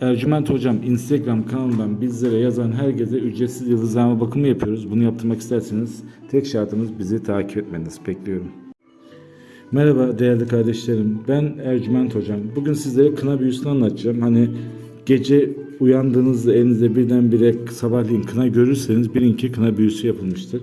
Ercüment Hocam Instagram kanalından bizlere yazan herkese ücretsiz yıldızlama bakımı yapıyoruz. Bunu yaptırmak isterseniz tek şartımız bizi takip etmeniz. Bekliyorum. Merhaba değerli kardeşlerim. Ben Ercüment Hocam. Bugün sizlere kına büyüsünü anlatacağım. Hani gece uyandığınızda elinizde birdenbire sabahleyin kına görürseniz bilin ki kına büyüsü yapılmıştır.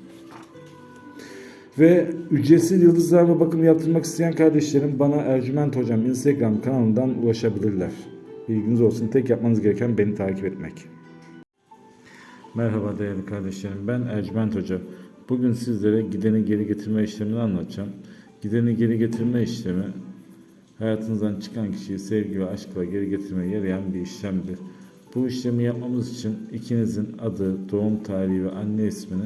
Ve ücretsiz yıldızlarla bakım yaptırmak isteyen kardeşlerim bana Ercüment Hocam Instagram kanalından ulaşabilirler. Bilginiz olsun. Tek yapmanız gereken beni takip etmek. Merhaba değerli kardeşlerim. Ben Ercüment Hoca. Bugün sizlere gideni geri getirme işlemini anlatacağım. Gideni geri getirme işlemi hayatınızdan çıkan kişiyi sevgi ve aşkla geri getirmeye yarayan bir işlemdir. Bu işlemi yapmamız için ikinizin adı, doğum tarihi ve anne ismini